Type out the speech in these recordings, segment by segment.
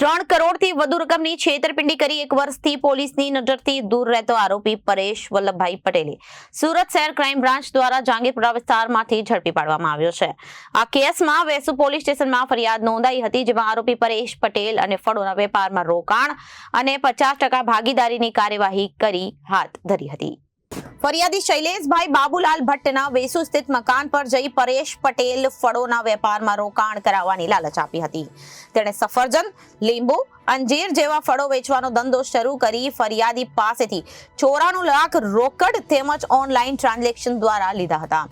ત્રણ કરોડથી વધુ રકમની છેતરપિંડી કરી એક વર્ષથી પોલીસની નજરથી દૂર રહેતો આરોપી પરેશ વલ્લભભાઈ પટેલે સુરત શહેર ક્રાઇમ બ્રાન્ચ દ્વારા જાંગીરપુરા વિસ્તારમાંથી ઝડપી પાડવામાં આવ્યો છે. આ કેસમાં વેસુ પોલીસ સ્ટેશનમાં ફરિયાદ નોંધાઈ હતી જેમાં આરોપી પરેશ પટેલ અને ફળોના વેપારમાં રોકાણ અને પચાસ ભાગીદારીની કાર્યવાહી કરી હાથ ધરી હતી. ફરિયાદી શૈલેષભાઈ બાબુલાલ ભટ્ટના વેસુ સ્થિત મકાન પર જઈ પરેશ પટેલ ફળોના વેપારમાં રોકાણ કરાવવાની લાલચ આપી હતી. તેણે સફરજન, લીંબુ અંજીર જેવા ફળો વેચવાનો ધંધો શરૂ કરી ફરિયાદી પાસેથી ચોરાણું લાખ રોકડ તેમજ ઓનલાઈન ટ્રાન્ઝેક્શન દ્વારા લીધા હતા.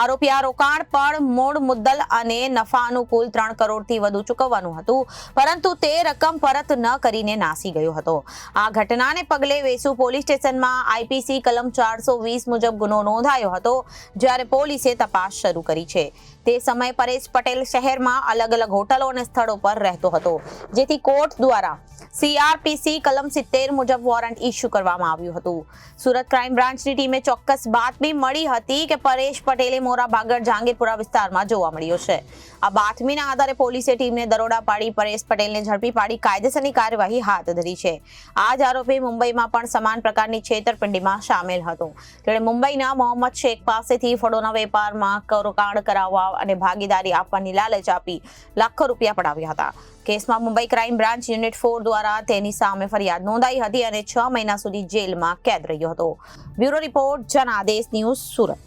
આરોપી આ રોકાણ પણ મૂળ મુદ્દલ અને નફા અનુકૂળ ત્રણ કરોડથી વધુ ચૂકવવાનું હતું, પરંતુ તે રકમ પરત ન કરીને નાસી ગયો હતો. આ ઘટનાને પગલે વેસુ પોલીસ સ્ટેશનમાં આઈપીસી કલમ ચારસો વીસ મુજબ ગુનો નોંધાયો હતો, જ્યારે પોલીસે તપાસ શરૂ કરી છે. તે સમયે પરેશ પટેલ શહેરમાં અલગ અલગ હોટલો અને સ્થળો પર રહેતો હતો, જેથી કોર્ટ દ્વારા Pará. સીઆરપીસી કલમ સિત્તેર મુજબ વોરંટ ઇસ્યુ કરવામાં આવ્યું હતું. સુરત ક્રાઇમ બ્રાન્ચની ટીમે ચોક્કસ બાતમી મળી હતી કે પરેશ પટેલે મોરા ભાગળ જહાંગીરપુરા વિસ્તારમાં જોવા મળ્યો છે. આ બાતમીના આધારે પોલીસે ટીમને દરોડા પાડી પરેશ પટેલને ઝડપી પાડી કાયદેસરની કાર્યવાહી હાથ ધરી છે. આ જ આરોપી મુંબઈમાં પણ સમાન પ્રકારની છેતરપિંડીમાં સામેલ હતો. તેણે મુંબઈના મોહમ્મદ શેખ પાસેથી ફળોના વેપારમાં રોકાણ કરાવવા અને ભાગીદારી આપવાની લાલચ આપી લાખો રૂપિયા પડાવ્યા હતા. કેસમાં Mumbai crime branch unit four દ્વારા તેની સામે ફરિયાદ નોંધાઈ હતી અને છ મહિના સુધી જેલમાં કેદ રહ્યો હતો. Bureau report Janadesh news Surat.